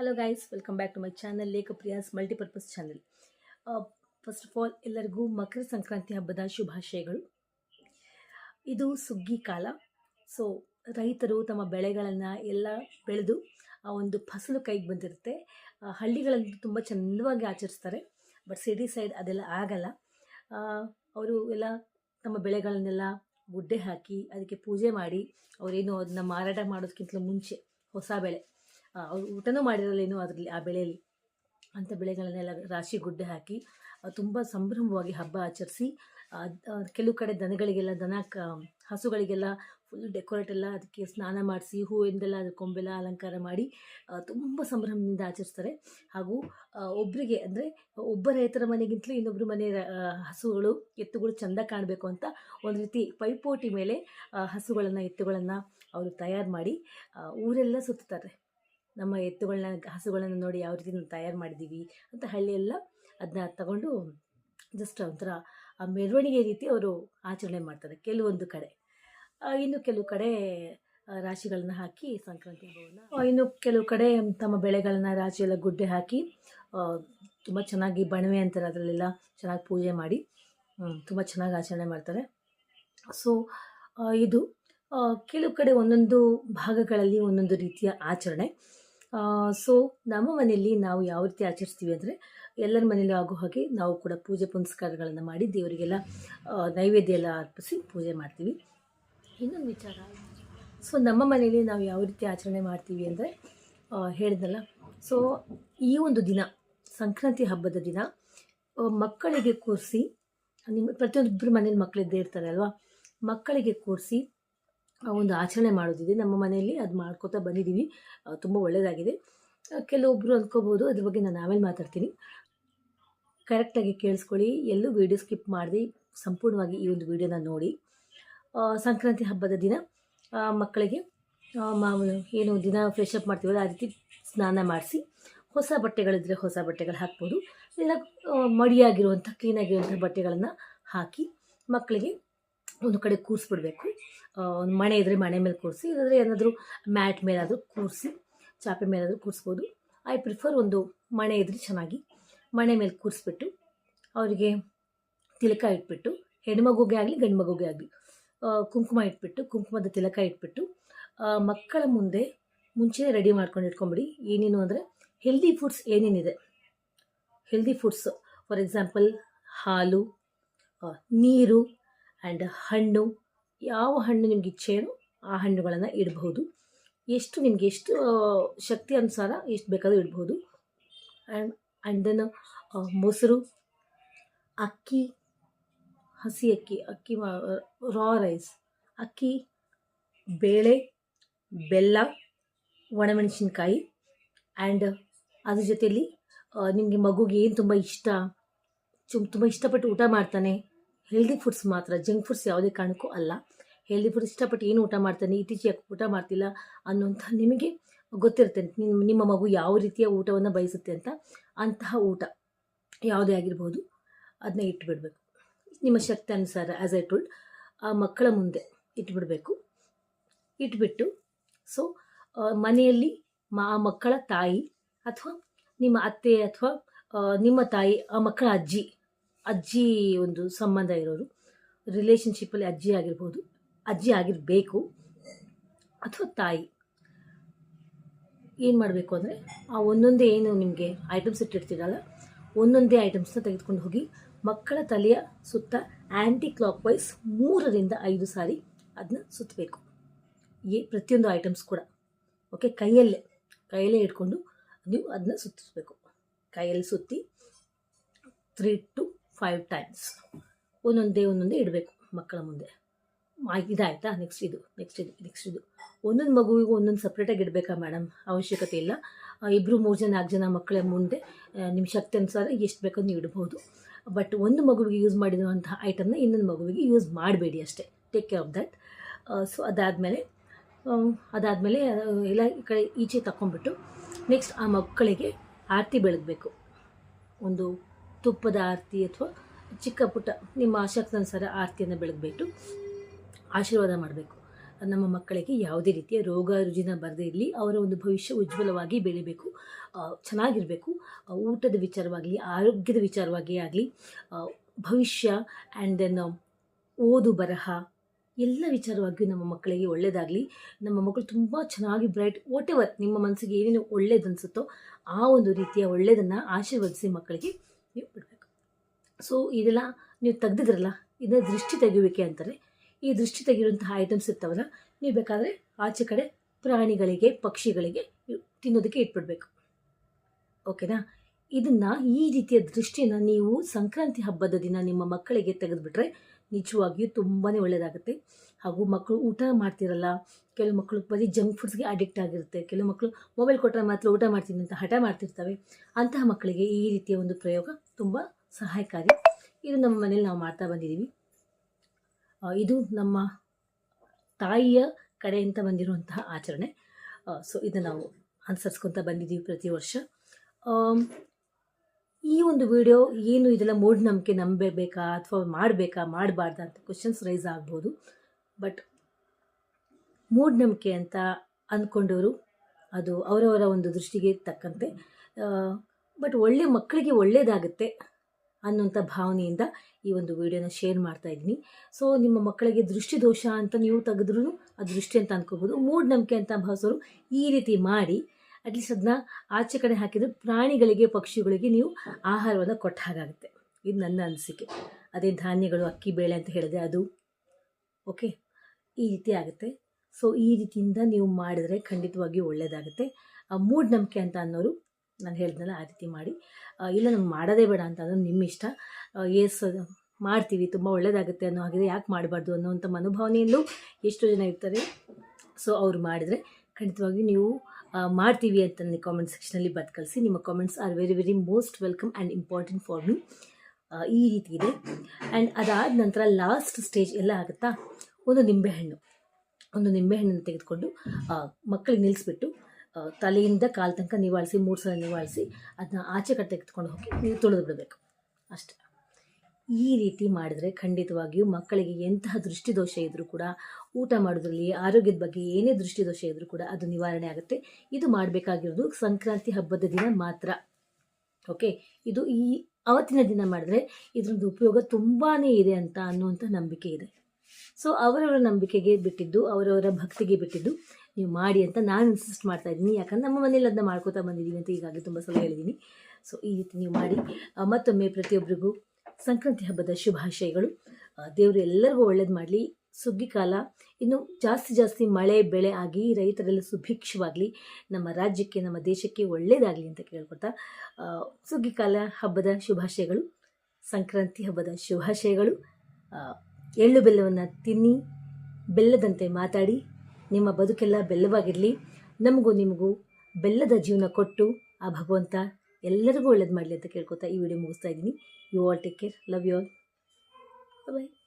Hello guys welcome back to my channel ಲೇಖಪ್ರಿಯಾಸ್ multipurpose channel first of all ಎಲ್ಲರಿಗೂ ಮಕರ ಸಂಕ್ರಾಂತಿ ಹಬ್ಬದ ಶುಭಾಶಯಗಳು. ಇದು ಸುಗ್ಗಿ ಕಾಲ. ಸೊ ರೈತರು ತಮ್ಮ ಬೆಳೆಗಳನ್ನು ಎಲ್ಲ ಬೆಳೆದು, ಆ ಒಂದು ಫಸಲು ಕೈಗೆ ಬಂದಿರುತ್ತೆ. ಹಳ್ಳಿಗಳಲ್ಲಿ ತುಂಬ ಚೆಂದವಾಗಿ ಆಚರಿಸ್ತಾರೆ. ಬಟ್ ಸಿಟಿ ಸೈಡ್ ಅದೆಲ್ಲ ಆಗಲ್ಲ. ಅವರು ಎಲ್ಲ ತಮ್ಮ ಬೆಳೆಗಳನ್ನೆಲ್ಲ ಗುಡ್ಡೆ ಹಾಕಿ, ಅದಕ್ಕೆ ಪೂಜೆ ಮಾಡಿ, ಅವರೇನು ಅದನ್ನ ಮಾರಾಟ ಮಾಡೋದಕ್ಕಿಂತಲೂ ಮುಂಚೆ ಹೊಸ ಬೆಳೆ. ಅವ್ರು ಊಟನೂ ಮಾಡಿರಲ್ಲೇನೋ ಅದರಲ್ಲಿ, ಆ ಬೆಳೆಯಲ್ಲಿ. ಅಂಥ ಬೆಳೆಗಳನ್ನೆಲ್ಲ ರಾಶಿ ಗುಡ್ಡೆ ಹಾಕಿ ತುಂಬ ಸಂಭ್ರಮವಾಗಿ ಹಬ್ಬ ಆಚರಿಸಿ ಕೆಲವು ಕಡೆ ದನಗಳಿಗೆಲ್ಲ, ದನ, ಕ, ಹಸುಗಳಿಗೆಲ್ಲ ಫುಲ್ ಡೆಕೋರೇಟ್ ಎಲ್ಲ ಅದಕ್ಕೆ ಸ್ನಾನ ಮಾಡಿಸಿ, ಹೂವಿಂದೆಲ್ಲ ಅದ್ರ ಕೊಂಬೆಲ್ಲ ಅಲಂಕಾರ ಮಾಡಿ ತುಂಬ ಸಂಭ್ರಮದಿಂದ ಆಚರಿಸ್ತಾರೆ. ಹಾಗೂ ಒಬ್ಬರಿಗೆ ಅಂದರೆ ಒಬ್ಬ ರೈತರ ಮನೆಗಿಂತಲೂ ಇನ್ನೊಬ್ಬರು ಮನೆ ಹಸುಗಳು, ಎತ್ತುಗಳು ಚೆಂದ ಕಾಣಬೇಕು ಅಂತ ಒಂದು ರೀತಿ ಪೈಪೋಟಿ ಮೇಲೆ ಹಸುಗಳನ್ನು, ಎತ್ತುಗಳನ್ನು ಅವರು ತಯಾರು ಮಾಡಿ ಊರೆಲ್ಲ ಸುತ್ತಾರೆ ನಮ್ಮ ಎತ್ತುಗಳನ್ನ, ಹಸುಗಳನ್ನು ನೋಡಿ ಯಾವ ರೀತಿ ತಯಾರು ಮಾಡಿದ್ದೀವಿ ಅಂತ ಹಳ್ಳಿಯೆಲ್ಲ ಅದನ್ನ ತಗೊಂಡು ಜಸ್ಟ್ ಒಂಥರ ಆ ಮೆರವಣಿಗೆ ರೀತಿ ಅವರು ಆಚರಣೆ ಮಾಡ್ತಾರೆ ಕೆಲವೊಂದು ಕಡೆ. ಇನ್ನು ಕೆಲವು ಕಡೆ ರಾಶಿಗಳನ್ನು ಹಾಕಿ ಸಂಕ್ರಾಂತಿ ಹಬ್ಬವನ್ನು. ಇನ್ನು ಕೆಲವು ಕಡೆ ತಮ್ಮ ಬೆಳೆಗಳನ್ನ ರಾಶಿ ಎಲ್ಲ ಗುಡ್ಡೆ ಹಾಕಿ ತುಂಬ ಚೆನ್ನಾಗಿ ಬಣವೆ ಅಂತಾರೆ ಅದರಲ್ಲೆಲ್ಲ ಚೆನ್ನಾಗಿ ಪೂಜೆ ಮಾಡಿ ತುಂಬ ಚೆನ್ನಾಗಿ ಆಚರಣೆ ಮಾಡ್ತಾರೆ. ಸೊ ಇದು ಕೆಲವು ಕಡೆ ಒಂದೊಂದು ಭಾಗಗಳಲ್ಲಿ ಒಂದೊಂದು ರೀತಿಯ ಆಚರಣೆ. ಸೊ ನಮ್ಮ ಮನೆಯಲ್ಲಿ ನಾವು ಯಾವ ರೀತಿ ಆಚರಿಸ್ತೀವಿ ಅಂದರೆ, ಎಲ್ಲರ ಮನೇಲಿ ಆಗೋ ಹಾಗೆ ನಾವು ಕೂಡ ಪೂಜೆ ಪುನಸ್ಕಾರಗಳನ್ನು ಮಾಡಿ ದೇವರಿಗೆಲ್ಲ ನೈವೇದ್ಯ ಎಲ್ಲ ಅರ್ಪಿಸಿ ಪೂಜೆ ಮಾಡ್ತೀವಿ. ಇನ್ನೊಂದು ವಿಚಾರ. ಸೊ ನಮ್ಮ ಮನೆಯಲ್ಲಿ ನಾವು ಯಾವ ರೀತಿ ಆಚರಣೆ ಮಾಡ್ತೀವಿ ಅಂದರೆ ಹೇಳಿದ್ನಲ್ಲ. ಸೊ ಈ ಒಂದು ದಿನ, ಸಂಕ್ರಾಂತಿ ಹಬ್ಬದ ದಿನ ಮಕ್ಕಳಿಗೆ ಕೂರಿಸಿ, ನಿಮ್ಮ ಪ್ರತಿಯೊಬ್ಬರು ಮನೇಲಿ ಮಕ್ಕಳಿದ್ದೇ ಇರ್ತಾರೆ ಅಲ್ವಾ? ಮಕ್ಕಳಿಗೆ ಕೂರಿಸಿ ಒಂದು ಆಚರಣೆ ಮಾಡೋದಿದೆ. ನಮ್ಮ ಮನೆಯಲ್ಲಿ ಅದು ಮಾಡ್ಕೋತಾ ಬಂದಿದ್ದೀವಿ ತುಂಬ ಒಳ್ಳೆಯದಾಗಿದೆ ಕೆಲವೊಬ್ಬರು ಅಂದ್ಕೋಬೋದು ಅದ್ರ ಬಗ್ಗೆ ನಾನು ಆಮೇಲೆ ಮಾತಾಡ್ತೀನಿ. ಕರೆಕ್ಟಾಗಿ ಕೇಳಿಸ್ಕೊಳ್ಳಿ. ಎಲ್ಲೂ ವೀಡಿಯೋ ಸ್ಕಿಪ್ ಮಾಡದೆ ಸಂಪೂರ್ಣವಾಗಿ ಈ ಒಂದು ವಿಡಿಯೋನ ನೋಡಿ. ಸಂಕ್ರಾಂತಿ ಹಬ್ಬದ ದಿನ ಮಕ್ಕಳಿಗೆ ಮಾಮೂಲು ಏನು ದಿನ ಫ್ರೆಶ್ ಅಪ್ ಮಾಡ್ತೀವಲ್ಲ, ಆ ರೀತಿ ಸ್ನಾನ ಮಾಡಿಸಿ, ಹೊಸ ಬಟ್ಟೆಗಳಿದ್ರೆ ಹೊಸ ಬಟ್ಟೆಗಳು ಹಾಕ್ಬೋದು. ಇಲ್ಲ ಮಡಿಯಾಗಿರುವಂಥ, ಕ್ಲೀನಾಗಿರುವಂಥ ಬಟ್ಟೆಗಳನ್ನು ಹಾಕಿ ಮಕ್ಕಳಿಗೆ ಒಂದು ಕಡೆ ಕೂರಿಸ್ಬಿಡ್ಬೇಕು. ಒಂದು ಮಣೆ ಇದ್ದರೆ ಮಣೆ ಮೇಲೆ ಕೂರಿಸಿ, ಇಲ್ಲಾಂದರೆ ಏನಾದರೂ ಮ್ಯಾಟ್ ಮೇಲಾದರೂ ಕೂರಿಸಿ, ಚಾಪೆ ಮೇಲಾದರೂ ಕೂರಿಸ್ಬೋದು. ಐ ಪ್ರಿಫರ್ ಒಂದು ಮಣೆ ಇದ್ದರೆ ಚೆನ್ನಾಗಿ ಮಣೆ ಮೇಲೆ ಕೂರಿಸ್ಬಿಟ್ಟು ಅವರಿಗೆ ತಿಲಕ ಇಟ್ಬಿಟ್ಟು ಹೆಣ್ಮಗುಗೆ ಆಗಲಿ, ಗಂಡು ಮಗುಗೆ ಆಗಲಿ ಕುಂಕುಮ ಇಟ್ಬಿಟ್ಟು, ಕುಂಕುಮದ ತಿಲಕ ಇಟ್ಬಿಟ್ಟು ಮಕ್ಕಳ ಮುಂದೆ ಮುಂಚೆನೇ ರೆಡಿ ಮಾಡ್ಕೊಂಡು ಇಟ್ಕೊಂಬಿಡಿ. ಏನೇನು ಅಂದರೆ ಹೆಲ್ದಿ ಫುಡ್ಸ್ ಏನೇನಿದೆ? ಹೆಲ್ದಿ ಫುಡ್ಸ್ ಫಾರ್ ಎಕ್ಸಾಂಪಲ್ ಹಾಲು ನೀರು ಆ್ಯಂಡ್ ಹಣ್ಣು, ಯಾವ ಹಣ್ಣು ನಿಮ್ಗೆ ಇಚ್ಛೆಯೋ ಆ ಹಣ್ಣುಗಳನ್ನು ಇಡಬಹುದು ಎಷ್ಟು ನಿಮಗೆ ಎಷ್ಟು ಶಕ್ತಿ ಅನುಸಾರ ಎಷ್ಟು ಬೇಕಾದರೂ ಇಡ್ಬೋದು. ಆ್ಯಂಡ್ ಆ್ಯಂಡ್ ದೆನ್ ಮೊಸರು, ಅಕ್ಕಿ, ಹಸಿ ಅಕ್ಕಿ ಅಕ್ಕಿ ರಾ ರೈಸ್ ಅಕ್ಕಿ, ಬೇಳೆ, ಬೆಲ್ಲ, ಒಣಮೆಣಸಿನ್ಕಾಯಿ ಆ್ಯಂಡ್ ಅದ್ರ ಜೊತೆಯಲ್ಲಿ ನಿಮಗೆ ಮಗುಗೆ ಏನು ತುಂಬ ಇಷ್ಟ, ಚುಮ್, ತುಂಬ ಇಷ್ಟಪಟ್ಟು ಊಟ ಮಾಡ್ತಾನೆ ಹೆಲ್ದಿ ಫುಡ್ಸ್ ಮಾತ್ರ ಜಂಕ್ ಫುಡ್ಸ್ ಯಾವುದೇ ಕಾರಣಕ್ಕೂ ಅಲ್ಲ. ಹೆಲ್ದಿ ಫುಡ್ ಇಷ್ಟಪಟ್ಟು ಏನು ಊಟ ಮಾಡ್ತಾನೆ, ಇತ್ತೀಚೆಗೆ ಊಟ ಮಾಡ್ತಿಲ್ಲ ಅನ್ನೋಂಥ ನಿಮಗೆ ಗೊತ್ತಿರುತ್ತೆ. ನಿಮ್ಮ ನಿಮ್ಮ ಮಗು ಯಾವ ರೀತಿಯ ಊಟವನ್ನು ಬಯಸುತ್ತೆ ಅಂತ ಅಂತಹ ಊಟ ಯಾವುದೇ ಆಗಿರ್ಬೋದು ಅದನ್ನ ಇಟ್ಬಿಡಬೇಕು. ನಿಮ್ಮ ಶಕ್ತಿ ಅನುಸಾರ ಆ್ಯಸ್ ಐ ಟೋಲ್ಡ್ ಆ ಮಕ್ಕಳ ಮುಂದೆ ಇಟ್ಬಿಡಬೇಕು. ಇಟ್ಬಿಟ್ಟು ಸೊ ಮನೆಯಲ್ಲಿ ಆ ಮಕ್ಕಳ ತಾಯಿ ಅಥವಾ ನಿಮ್ಮ ಅತ್ತೆ ಅಥವಾ ನಿಮ್ಮ ತಾಯಿ, ಆ ಮಕ್ಕಳ ಅಜ್ಜಿ ಅಜ್ಜಿ ಒಂದು ಸಂಬಂಧ ಇರೋರು. ರಿಲೇಷನ್ಶಿಪ್ಪಲ್ಲಿ ಅಜ್ಜಿ ಆಗಿರ್ಬೋದು, ಅಜ್ಜಿ ಆಗಿರಬೇಕು ಅಥವಾ ತಾಯಿ. ಏನು ಮಾಡಬೇಕು ಅಂದರೆ, ಆ ಒಂದೊಂದೇ ಏನು ನಿಮಗೆ ಐಟಮ್ಸ್ ಇಟ್ಟಿರ್ತೀರಲ್ಲ, ಒಂದೊಂದೇ ಐಟಮ್ಸ್ನ ತೆಗೆದುಕೊಂಡು ಹೋಗಿ ಮಕ್ಕಳ ತಲೆಯ ಸುತ್ತ ಆ್ಯಂಟಿ ಕ್ಲಾಕ್ ವೈಸ್ ಮೂರರಿಂದ ಐದು ಸಾರಿ ಅದನ್ನ ಸುತ್ತಬೇಕು ಏ, ಪ್ರತಿಯೊಂದು ಐಟಮ್ಸ್ ಕೂಡ. ಓಕೆ ಕೈಯಲ್ಲೇ ಕೈಯಲ್ಲೇ ಇಟ್ಕೊಂಡು ನೀವು ಅದನ್ನ ಸುತ್ತಿಸ್ಬೇಕು. ಕೈಯಲ್ಲಿ ಸುತ್ತಿ, ತ್ರೀ ಟು ಫೈವ್ ಟೈಮ್ಸ್ ಒಂದೊಂದೇ ಒಂದೊಂದೇ ಇಡಬೇಕು ಮಕ್ಕಳ ಮುಂದೆ. ಇದಾಯ್ತಾ? ನೆಕ್ಸ್ಟ್ ಇದು ನೆಕ್ಸ್ಟ್ ಇದು ನೆಕ್ಸ್ಟ್ ಇದು. ಒಂದೊಂದು ಮಗುವಿಗೂ ಒಂದೊಂದು ಸಪ್ರೇಟಾಗಿ ಇಡಬೇಕಾ ಮೇಡಮ್ ಅವಶ್ಯಕತೆ ಇಲ್ಲ. ಇಬ್ಬರು ಮೂರು ಜನ, ನಾಲ್ಕು ಜನ ಮಕ್ಕಳ ಮುಂದೆ ನಿಮ್ಮ ಶಕ್ತಿ ಅನುಸಾರ ಎಷ್ಟು ಬೇಕೋ ನೀವು ಇಡ್ಬೋದು. ಬಟ್ ಒಂದು ಮಗುವಿಗೆ ಯೂಸ್ ಮಾಡಿರುವಂತಹ ಐಟಮ್ನ ಇನ್ನೊಂದು ಮಗುವಿಗೆ ಯೂಸ್ ಮಾಡಬೇಡಿ ಅಷ್ಟೇ. Take care of that so ಅದಾದಮೇಲೆ ಅದಾದಮೇಲೆ ಎಲ್ಲ ಕಡೆ ಈಚೆ ತಗೊಂಡ್ಬಿಟ್ಟು ನೆಕ್ಸ್ಟ್ ಆ ಮಕ್ಕಳಿಗೆ ಆರತಿ ಬೆಳಗಬೇಕು. ಒಂದು ತುಪ್ಪದ ಆರತಿ ಅಥವಾ ಚಿಕ್ಕ ಪುಟ್ಟ ನಿಮ್ಮ ಶಕ್ತಿ ಅನುಸಾರ ಆರತಿಯನ್ನು ಬೆಳಗ್ಬಿಟ್ಟು ಆಶೀರ್ವಾದ ಮಾಡಬೇಕು. ನಮ್ಮ ಮಕ್ಕಳಿಗೆ ಯಾವುದೇ ರೀತಿಯ ರೋಗ ರುಜಿನ ಬರದೇ ಇರಲಿ, ಅವರ ಒಂದು ಭವಿಷ್ಯ ಉಜ್ವಲವಾಗಿ ಬೆಳಿಬೇಕು. ಚೆನ್ನಾಗಿರಬೇಕು. ಊಟದ ವಿಚಾರವಾಗಲಿ, ಆರೋಗ್ಯದ ವಿಚಾರವಾಗಿ ಆಗಲಿ ಭವಿಷ್ಯ ಆ್ಯಂಡ್ ದೆನ್ ಓದು ಬರಹ, ಎಲ್ಲ ವಿಚಾರವಾಗಿಯೂ ನಮ್ಮ ಮಕ್ಕಳಿಗೆ ಒಳ್ಳೆಯದಾಗಲಿ ನಮ್ಮ ಮಕ್ಕಳು ತುಂಬ ಚೆನ್ನಾಗಿ ಬ್ರೈಟ್ ವಾಟ್ ಎವರ್ ನಿಮ್ಮ ಮನಸ್ಸಿಗೆ ಏನೇನು ಒಳ್ಳೇದು ಅನಿಸುತ್ತೋ ಆ ಒಂದು ರೀತಿಯ ಒಳ್ಳೆಯದನ್ನು ಆಶೀರ್ವದಿಸಿ ಮಕ್ಕಳಿಗೆ ನೀವು ಬಿಡಬೇಕು. ಸೊ ಇದೆಲ್ಲ ನೀವು ತೆಗ್ದಿದ್ರಲ್ಲ ಇದನ್ನ ದೃಷ್ಟಿ ತೆಗೆಯುವಿಕೆ ಅಂತಾರೆ. ಈ ದೃಷ್ಟಿ ತೆಗೆಯುವಂತಹ ಐಟಮ್ಸ್ ಇರ್ತಾವಲ್ಲ, ನೀವು ಬೇಕಾದರೆ ಆಚೆ ಕಡೆ ಪ್ರಾಣಿಗಳಿಗೆ, ಪಕ್ಷಿಗಳಿಗೆ ತಿನ್ನೋದಕ್ಕೆ ಇಟ್ಬಿಡ್ಬೇಕು. ಓಕೆನಾ ಇದನ್ನು ಈ ರೀತಿಯ ದೃಷ್ಟಿಯನ್ನು ನೀವು ಸಂಕ್ರಾಂತಿ ಹಬ್ಬದ ದಿನ ನಿಮ್ಮ ಮಕ್ಕಳಿಗೆ ತೆಗೆದುಬಿಟ್ರೆ ನಿಜವಾಗಿಯೂ ತುಂಬಾ ಒಳ್ಳೆಯದಾಗುತ್ತೆ ಹಾಗೂ ಮಕ್ಕಳು ಊಟ ಮಾಡ್ತಿರಲ್ಲ, ಕೆಲವು ಮಕ್ಕಳು ಬರೀ ಜಂಕ್ ಫುಡ್ಸ್ಗೆ ಅಡಿಕ್ಟ್ ಆಗಿರುತ್ತೆ, ಕೆಲವು ಮಕ್ಕಳು ಮೊಬೈಲ್ ಕೊಟ್ಟರೆ ಮಾತ್ರ ಊಟ ಮಾಡ್ತೀನಿ ಅಂತ ಹಠ ಮಾಡ್ತಿರ್ತವೆ. ಅಂತಹ ಮಕ್ಕಳಿಗೆ ಈ ರೀತಿಯ ಒಂದು ಪ್ರಯೋಗ ತುಂಬ ಸಹಾಯಕಾರಿ. ಇದು ನಮ್ಮ ಮನೇಲಿ ನಾವು ಮಾಡ್ತಾ ಬಂದಿದ್ದೀವಿ. ಇದು ನಮ್ಮ ತಾಯಿಯ ಕಡೆಯಿಂದ ಬಂದಿರುವಂತಹ ಆಚರಣೆ. ಸೊ ಇದನ್ನು ನಾವು ಅನುಸರಿಸ್ಕೊತ ಬಂದಿದ್ದೀವಿ ಪ್ರತಿ ವರ್ಷ. ಈ ಒಂದು ವಿಡಿಯೋ ಏನು ಇದೆಲ್ಲ ಮೂಢನಂಬಿಕೆ ನಂಬಬೇಕಾ ಅಥವಾ ಮಾಡಬೇಕಾ, ಮಾಡಬಾರ್ದಾ ಅಂತ ಕ್ವಶನ್ಸ್ ರೈಸ್ ಆಗ್ಬೋದು. ಬಟ್ ಮೂಢನಂಬಿಕೆ ಅಂತ ಅಂದ್ಕೊಂಡವರು ಅದು ಅವರವರ ಒಂದು ದೃಷ್ಟಿಗೆ ತಕ್ಕಂತೆ. ಬಟ್ ಒಳ್ಳೆ ಮಕ್ಕಳಿಗೆ ಒಳ್ಳೆಯದಾಗುತ್ತೆ ಅನ್ನೋಂಥ ಭಾವನೆಯಿಂದ ಈ ಒಂದು ವಿಡಿಯೋನ ಶೇರ್ ಮಾಡ್ತಾ ಇದ್ದೀನಿ. ಸೊ ನಿಮ್ಮ ಮಕ್ಕಳಿಗೆ ದೃಷ್ಟಿ ದೋಷ ಅಂತ ನೀವು ತೆಗೆದ್ರೂ ಆ ದೃಷ್ಟಿ ಅಂತ ಅಂದ್ಕೋಬೋದು ಮೂಢನಂಬಿಕೆ ಅಂತ ಭಾವಿಸೋರು ಈ ರೀತಿ ಮಾಡಿ ಅಟ್ಲೀಸ್ಟ್ ಅದನ್ನ ಆಚೆ ಕಡೆ ಹಾಕಿದ್ರೆ ಪ್ರಾಣಿಗಳಿಗೆ, ಪಕ್ಷಿಗಳಿಗೆ ನೀವು ಆಹಾರವನ್ನು ಕೊಟ್ಟ ಹಾಗಾಗುತ್ತೆ. ಇದು ನನ್ನ ಅನಿಸಿಕೆ. ಅದೇ ಧಾನ್ಯಗಳು, ಅಕ್ಕಿ, ಬೇಳೆ ಅಂತ ಹೇಳಿದೆ ಅದು. ಓಕೆ ಈ ರೀತಿ ಆಗುತ್ತೆ. ಸೊ ಈ ರೀತಿಯಿಂದ ನೀವು ಮಾಡಿದರೆ ಖಂಡಿತವಾಗಿಯೂ ಒಳ್ಳೆಯದಾಗುತ್ತೆ ಮೂಢನಂಬಿಕೆ ಅಂತ ಅನ್ನೋರು ನಾನು ಹೇಳಿದ್ನಲ್ಲ, ಆ ರೀತಿ ಮಾಡಿ. ಇಲ್ಲ ನಮ್ಗೆ ಮಾಡೋದೇ ಬೇಡ ಅಂತ ಅನ್ನೋದು ನಿಮ್ಮ ಇಷ್ಟ. ಎಸ್ ಮಾಡ್ತೀವಿ, ತುಂಬ ಒಳ್ಳೆಯದಾಗುತ್ತೆ ಅನ್ನೋ ಹಾಗೆ ಯಾಕೆ ಮಾಡಬಾರ್ದು ಅನ್ನೋವಂಥ ಮನೋಭಾವನೆಯಲ್ಲೂ ಎಷ್ಟು ಜನ ಇರ್ತಾರೆ. ಸೊ ಅವ್ರು ಮಾಡಿದರೆ ಖಂಡಿತವಾಗಿ ನೀವು ಮಾಡ್ತೀವಿ ಅಂತ ನನಗೆ ಕಾಮೆಂಟ್ ಸೆಕ್ಷನಲ್ಲಿ ಕಳಿಸಿ. ನಿಮ್ಮ comments are very very most welcome and important for me ಈ ರೀತಿ ಇದೆ. ಆ್ಯಂಡ್ ಅದಾದ ನಂತರ ಲಾಸ್ಟ್ ಸ್ಟೇಜ್ ಎಲ್ಲ ಆಗುತ್ತಾ? ಒಂದು ನಿಂಬೆಹಣ್ಣು. ಒಂದು ನಿಂಬೆಹಣ್ಣನ್ನು ತೆಗೆದುಕೊಂಡು ಮಕ್ಕಳಿಗೆ ನಿಲ್ಲಿಸ್ಬಿಟ್ಟು ತಲೆಯಿಂದ ಕಾಲು ತನಕ ನಿವಾಳಿಸಿ, ಮೂರು ಸಲ ನಿವಾಳಿಸಿ, ಅದನ್ನ ಆಚೆ ಕಡೆ ತೆಗೆದುಕೊಂಡು ಹೋಗಿ ನೀರು ತೊಳೆದು ಬಿಡಬೇಕು. ಅಷ್ಟೆ. ಈ ರೀತಿ ಮಾಡಿದರೆ ಖಂಡಿತವಾಗಿಯೂ ಮಕ್ಕಳಿಗೆ ಎಂತಹ ದೃಷ್ಟಿದೋಷ ಇದ್ದರೂ ಕೂಡ, ಊಟ ಮಾಡೋದ್ರಲ್ಲಿ, ಆರೋಗ್ಯದ ಬಗ್ಗೆ ಏನೇ ದೃಷ್ಟಿದೋಷ ಇದ್ದರೂ ಕೂಡ ಅದು ನಿವಾರಣೆ ಆಗುತ್ತೆ. ಇದು ಮಾಡಬೇಕಾಗಿರೋದು ಸಂಕ್ರಾಂತಿ ಹಬ್ಬದ ದಿನ ಮಾತ್ರ. ಓಕೆ? ಇದು ಈ ಅವತ್ತಿನ ದಿನ ಮಾಡಿದ್ರೆ ಇದರದ್ದು ಉಪಯೋಗ ತುಂಬಾ ಇದೆ ಅಂತ ಅನ್ನುವಂಥ ನಂಬಿಕೆ ಇದೆ. ಸೊ ಅವರವರ ನಂಬಿಕೆಗೆ ಬಿಟ್ಟಿದ್ದು, ಅವರವರ ಭಕ್ತಿಗೆ ಬಿಟ್ಟಿದ್ದು ನೀವು ಮಾಡಿ ಅಂತ ನಾನು ಇನ್ಸಿಸ್ಟ್ ಮಾಡ್ತಾ ಇದ್ದೀನಿ. ಯಾಕಂದ್ರೆ ನಮ್ಮ ಮನೇಲಿ ಅದನ್ನ ಮಾಡ್ಕೋತಾ ಬಂದಿದ್ದೀವಿ ಅಂತ ಈಗಾಗಲೇ ತುಂಬ ಸಲ ಹೇಳಿದ್ದೀನಿ. ಸೊ ಈ ರೀತಿ ನೀವು ಮಾಡಿ ಮತ್ತೊಮ್ಮೆ ಪ್ರತಿಯೊಬ್ಬರಿಗೂ ಸಂಕ್ರಾಂತಿ ಹಬ್ಬದ ಶುಭಾಶಯಗಳು. ದೇವರು ಎಲ್ಲರಿಗೂ ಒಳ್ಳೇದು ಮಾಡಲಿ. ಸುಗ್ಗಿ ಕಾಲ, ಇನ್ನು ಜಾಸ್ತಿ ಜಾಸ್ತಿ ಮಳೆ, ಬೆಳೆ ಆಗಿ ರೈತರೆಲ್ಲ ಸುಭಿಕ್ಷವಾಗಲಿ, ನಮ್ಮ ರಾಜ್ಯಕ್ಕೆ, ನಮ್ಮ ದೇಶಕ್ಕೆ ಒಳ್ಳೆಯದಾಗಲಿ ಅಂತ ಕೇಳ್ಕೊಳ್ತಾ ಸುಗ್ಗಿ ಕಾಲ ಹಬ್ಬದ ಶುಭಾಶಯಗಳು, ಸಂಕ್ರಾಂತಿ ಹಬ್ಬದ ಶುಭಾಶಯಗಳು ಎಳ್ಳು ಬೆಲ್ಲವನ್ನು ತಿನ್ನಿ, ಬೆಲ್ಲದಂತೆ ಮಾತಾಡಿ. ನಿಮ್ಮ ಬದುಕೆಲ್ಲ ಬೆಲ್ಲವಾಗಿರಲಿ. ನಮಗೂ ನಿಮಗೂ ಬೆಲ್ಲದ ಜೀವನ ಕೊಟ್ಟು ಆ ಭಗವಂತ ಎಲ್ಲರಿಗೂ ಒಳ್ಳೇದು ಮಾಡಲಿ ಅಂತ ಕೇಳ್ಕೊತಾ ಈ ವಿಡಿಯೋ ಮುಗಿಸ್ತಾ ಇದ್ದೀನಿ. You all take care love you all bye